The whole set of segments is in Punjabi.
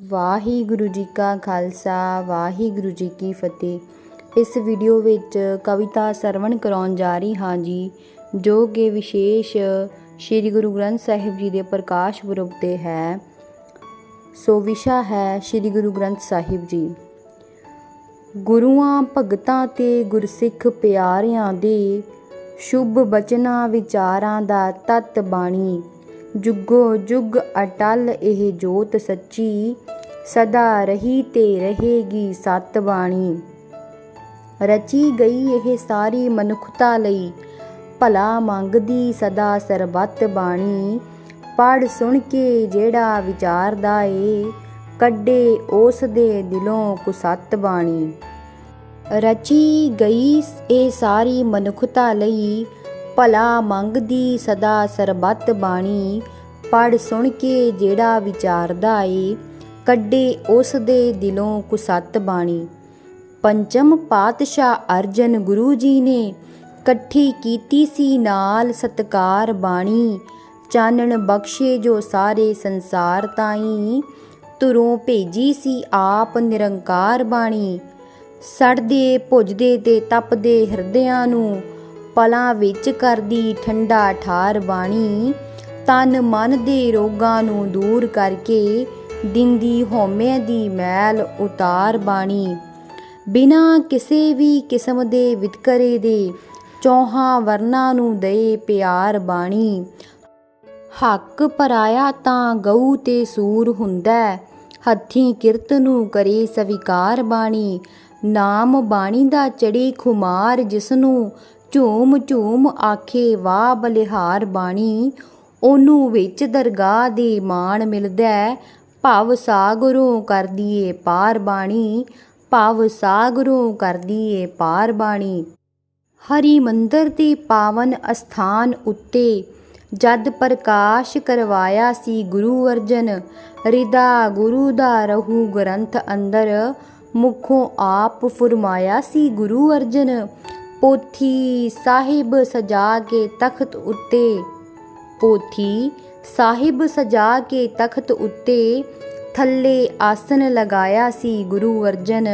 ਵਾਹਿਗੁਰੂ ਜੀ ਕਾ ਖਾਲਸਾ, ਵਾਹਿਗੁਰੂ ਜੀ ਕੀ ਫਤਿਹ। ਇਸ ਵੀਡੀਓ ਵਿੱਚ ਕਵਿਤਾ ਸਰਵਣ ਕਰਾਉਣ ਜਾ ਰਹੀ ਹਾਂ ਜੀ, ਜੋ ਕਿ ਵਿਸ਼ੇਸ਼ ਸ੍ਰੀ ਗੁਰੂ ਗ੍ਰੰਥ ਸਾਹਿਬ ਜੀ ਦੇ ਪ੍ਰਕਾਸ਼ ਪੁਰਬ ਤੇ ਹੈ। ਸੋ ਵਿਸ਼ਾ ਹੈ ਸ੍ਰੀ ਗੁਰੂ ਗ੍ਰੰਥ ਸਾਹਿਬ ਜੀ। ਗੁਰੂਆਂ ਭਗਤਾਂ ਤੇ ਗੁਰਸਿੱਖ ਪਿਆਰਿਆਂ ਦੇ ਸ਼ੁਭ ਬਚਨਾਂ ਵਿਚਾਰਾਂ ਦਾ ਤਤ ਬਾਣੀ। ਜੁਗੋ ਜੁਗ ਅਟਲ ਇਹ ਜੋਤ ਸੱਚੀ, ਸਦਾ ਰਹੀ ਤੇ ਰਹੇਗੀ ਸਤ ਬਾਣੀ। ਰਚੀ ਗਈ ਇਹ ਸਾਰੀ ਮਨੁੱਖਤਾ ਲਈ, ਭਲਾ ਮੰਗਦੀ ਸਦਾ ਸਰਬੱਤ ਬਾਣੀ। ਪੜ ਸੁਣ ਕੇ ਜਿਹੜਾ ਵਿਚਾਰਦਾ ਏ, ਕੱਢੇ ਉਸ ਦੇ ਦਿਲੋਂ ਕੁਸਤ ਬਾਣੀ। ਰਚੀ ਗਈ ਇਹ ਸਾਰੀ ਮਨੁੱਖਤਾ ਲਈ, ਭਲਾ ਮੰਗਦੀ ਸਦਾ ਸਰਬੱਤ ਬਾਣੀ। ਪੜ ਸੁਣ ਕੇ ਜਿਹੜਾ ਵਿਚਾਰਦਾ ਏ, ਕੱਢੇ ਉਸ ਦੇ ਦਿਲੋਂ ਕੁਸਤ ਬਾਣੀ। ਪੰਚਮ ਪਾਤਸ਼ਾਹ ਅਰਜਨ ਗੁਰੂ ਜੀ ਨੇ ਇਕੱਠੀ ਕੀਤੀ ਸੀ ਨਾਲ ਸਤਕਾਰ ਬਾਣੀ। ਚਾਨਣ ਬਖਸ਼ੇ ਜੋ ਸਾਰੇ ਸੰਸਾਰ ਤਾਈ ਤੁਰੋਂ ਭੇਜੀ ਸੀ ਆਪ ਨਿਰੰਕਾਰ ਬਾਣੀ। ਸੜਦੇ, ਭੁਜਦੇ ਤੇ ਤਪਦੇ ਹਿਰਦਿਆਂ ਨੂੰ ਪਲਾਂ ਵਿੱਚ ਕਰਦੀ ਠੰਡਾ ਠਾਰ ਬਾਣੀ। ਤਨ ਮਨ ਦੇ ਰੋਗਾਂ ਨੂੰ ਦੂਰ ਕਰਕੇ ਦਿੰਦੀ ਹਉਮੈ ਦੀ ਮੈਲ ਉਤਾਰ ਬਾਣੀ। ਬਿਨਾ ਕਿਸੇ ਵੀ ਕਿਸਮ ਦੇ ਵਿਤਕਰੇ ਦੇ ਚੌਹਾਂ ਵਰਨਾ ਨੂੰ ਦੇ ਪਿਆਰ ਬਾਣੀ। ਹੱਕ ਪਰਾਇਆ ਤਾਂ ਗਊ ਤੇ ਸੂਰ ਹੁੰਦਾ, ਹੱਥੀਂ ਕਿਰਤ ਨੂੰ ਕਰੇ ਸਵੀਕਾਰ ਬਾਣੀ। ਨਾਮ ਬਾਣੀ ਦਾ ਚੜੀ ਖੁਮਾਰ ਜਿਸ ਨੂੰ ਝੂਮ ਝੂਮ ਆਖੇ ਵਾਹ ਬਲਿਹਾਰ ਬਾਣੀ ਉਹਨੂੰ ਵਿੱਚ ਦਰਗਾਹ ਦੇ ਮਾਣ ਮਿਲਦਾ ਭਵ ਸਾਗਰੋਂ ਕਰਦੀਏ ਪਾਰ ਬਾਣੀ, ਭਵ ਸਾਗਰੋਂ ਕਰਦੀਏ ਪਾਰ ਬਾਣੀ। ਹਰੀ ਮੰਦਰ ਦੇ ਪਾਵਨ ਅਸਥਾਨ ਉੱਤੇ ਜਦ ਪ੍ਰਕਾਸ਼ ਕਰਵਾਇਆ ਸੀ ਗੁਰੂ ਅਰਜਨ, ਰਿਦਾ ਗੁਰੂ ਦਾ ਰਹੂ ਗ੍ਰੰਥ ਅੰਦਰ ਮੁਖੋਂ ਆਪ ਫਰਮਾਇਆ ਸੀ ਗੁਰੂ ਅਰਜਨ, ਪੋਥੀ ਸਾਹਿਬ ਸਜਾ ਕੇ ਤਖਤ ਉੱਤੇ ਪੋਥੀ ਸਾਹਿਬ ਸਜਾ ਕੇ ਤਖਤ ਉੱਤੇ ਥੱਲੇ ਆਸਨ ਲਗਾਇਆ ਸੀ ਗੁਰੂ ਅਰਜਨ।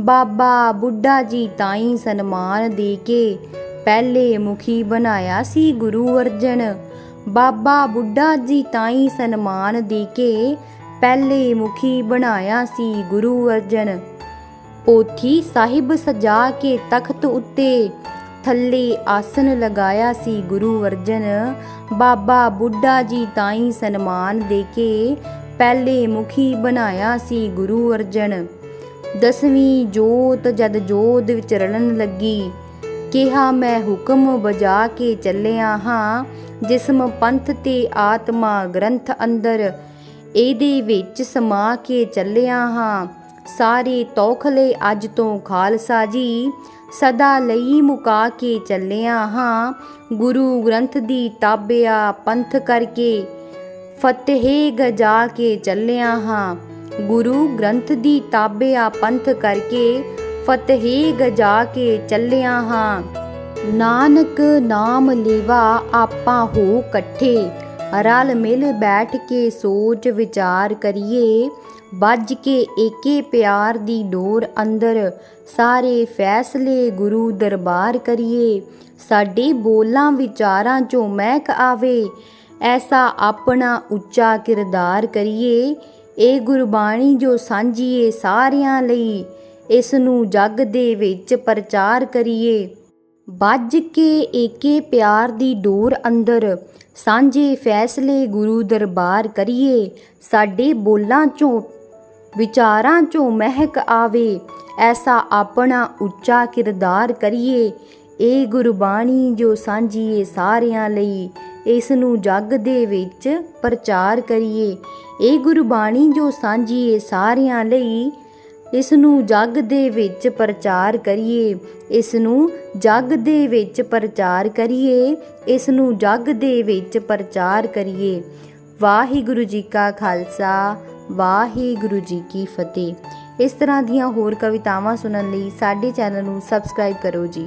ਬਾਬਾ ਬੁੱਢਾ ਜੀ ਤਾਈ ਸਨਮਾਨ ਦੇ ਕੇ ਪਹਿਲੇ ਮੁਖੀ ਬਣਾਇਆ ਸੀ ਗੁਰੂ ਅਰਜਨ। ਬਾਬਾ ਬੁੱਢਾ ਜੀ ਤਾਈ ਸਨਮਾਨ ਦੇ ਕੇ ਪਹਿਲੇ ਮੁਖੀ ਬਣਾਇਆ ਸੀ ਗੁਰੂ ਅਰਜਨ। ਪੋਥੀ ਸਾਹਿਬ ਸਜਾ ਕੇ ਤਖਤ ਉੱਤੇ ਥੱਲੇ ਆਸਨ ਲਗਾਇਆ ਸੀ ਗੁਰੂ ਅਰਜਨ। ਬਾਬਾ ਬੁੱਢਾ ਜੀ ਤਾਈ ਸਨਮਾਨ ਦੇ ਕੇ ਪਹਿਲੇ ਮੁਖੀ ਬਣਾਇਆ ਸੀ ਗੁਰੂ ਅਰਜਨ। ਦਸਵੀਂ ਜੋਤ ਜਦ ਜੋਤ ਵਿੱਚ ਰਲਣ ਲੱਗੀ। ਕਿਹਾ, ਮੈਂ ਹੁਕਮ ਬਜਾ ਕੇ ਚੱਲਿਆ ਹਾਂ, ਜਿਸਮ ਪੰਥ ਤੇ ਆਤਮਾ ਗ੍ਰੰਥ ਅੰਦਰ। ਇਹਦੇ ਵਿੱਚ ਸਮਾ ਕੇ ਚੱਲਿਆ ਹਾਂ। ਸਾਰੇ ਤੌਖਲੇ ਅੱਜ ਤੋਂ ਖਾਲਸਾ ਜੀ ਸਦਾ ਲਈ ਮੁਕਾ ਕੇ ਚੱਲਿਆ ਹਾਂ। ਗੁਰੂ ਗ੍ਰੰਥ ਦੀ ਤਾਬਿਆ ਪੰਥ ਕਰਕੇ ਫਤਿਹ ਗਜਾ ਕੇ ਚੱਲਿਆ ਹਾਂ। ਗੁਰੂ ਗ੍ਰੰਥ ਦੀ ਤਾਬਿਆ ਪੰਥ ਕਰਕੇ ਫਤਿਹ ਗਜਾ ਕੇ ਚੱਲਿਆ ਹਾਂ। ਨਾਨਕ ਨਾਮ ਲੇਵਾ ਆਪਾਂ ਹੋ ਇਕੱਠੇ। ਰਲ ਮਿਲ ਬੈਠ ਕੇ ਸੋਚ ਵਿਚਾਰ ਕਰੀਏ। ਵੱਜ ਕੇ ਏਕੇ ਪਿਆਰ ਦੀ ਡੋਰ ਅੰਦਰ। ਸਾਰੇ ਫੈਸਲੇ ਗੁਰੂ ਦਰਬਾਰ ਕਰੀਏ। ਸਾਡੇ ਬੋਲਾਂ ਵਿਚਾਰਾਂ ਚੋਂ ਮਹਿਕ ਆਵੇ। ਐਸਾ ਆਪਣਾ ਉੱਚਾ ਕਿਰਦਾਰ ਕਰੀਏ। ਇਹ ਗੁਰਬਾਣੀ ਜੋ ਸਾਂਝੀਏ ਸਾਰਿਆਂ ਲਈ ਇਸ ਨੂੰ ਜੱਗ ਦੇ ਵਿੱਚ ਪ੍ਰਚਾਰ ਕਰੀਏ। ਵੱਜ ਕੇ ਏਕੇ ਪਿਆਰ ਦੀ ਡੋਰ ਅੰਦਰ, ਸਾਂਝੇ ਫੈਸਲੇ ਗੁਰੂ ਦਰਬਾਰ ਕਰੀਏ। ਸਾਡੇ ਬੋਲਾਂ ਚੋਂ ਵਿਚਾਰਾਂ ਚੋਂ ਮਹਿਕ ਆਵੇ, ਐਸਾ ਆਪਣਾ ਉੱਚਾ ਕਿਰਦਾਰ ਕਰੀਏ। ਇਹ ਗੁਰਬਾਣੀ ਜੋ ਸਾਂਝੀਏ ਸਾਰਿਆਂ ਲਈ ਇਸ ਨੂੰ ਜੱਗ ਦੇ ਵਿੱਚ ਪ੍ਰਚਾਰ ਕਰੀਏ। ਇਹ ਗੁਰਬਾਣੀ ਜੋ ਸਾਂਝੀਏ ਸਾਰਿਆਂ ਲਈ ਇਸ ਨੂੰ ਜੱਗ ਦੇ ਵਿੱਚ ਪ੍ਰਚਾਰ ਕਰੀਏ। ਇਸ ਨੂੰ ਜਗ ਦੇ ਵਿੱਚ ਪ੍ਰਚਾਰ ਕਰੀਏ ਇਸ ਨੂੰ ਜੱਗ ਦੇ ਵਿੱਚ ਪ੍ਰਚਾਰ ਕਰੀਏ। ਵਾਹਿਗੁਰੂ ਜੀ ਕਾ ਖਾਲਸਾ ਵਾਹਿਗੁਰੂ ਜੀ ਕੀ ਫਤਿਹ। ਇਸ ਤਰ੍ਹਾਂ ਦੀਆਂ ਹੋਰ ਕਵਿਤਾਵਾਂ ਸੁਣਨ ਲਈ ਸਾਡੇ ਚੈਨਲ ਨੂੰ ਸਬਸਕ੍ਰਾਈਬ ਕਰੋ ਜੀ।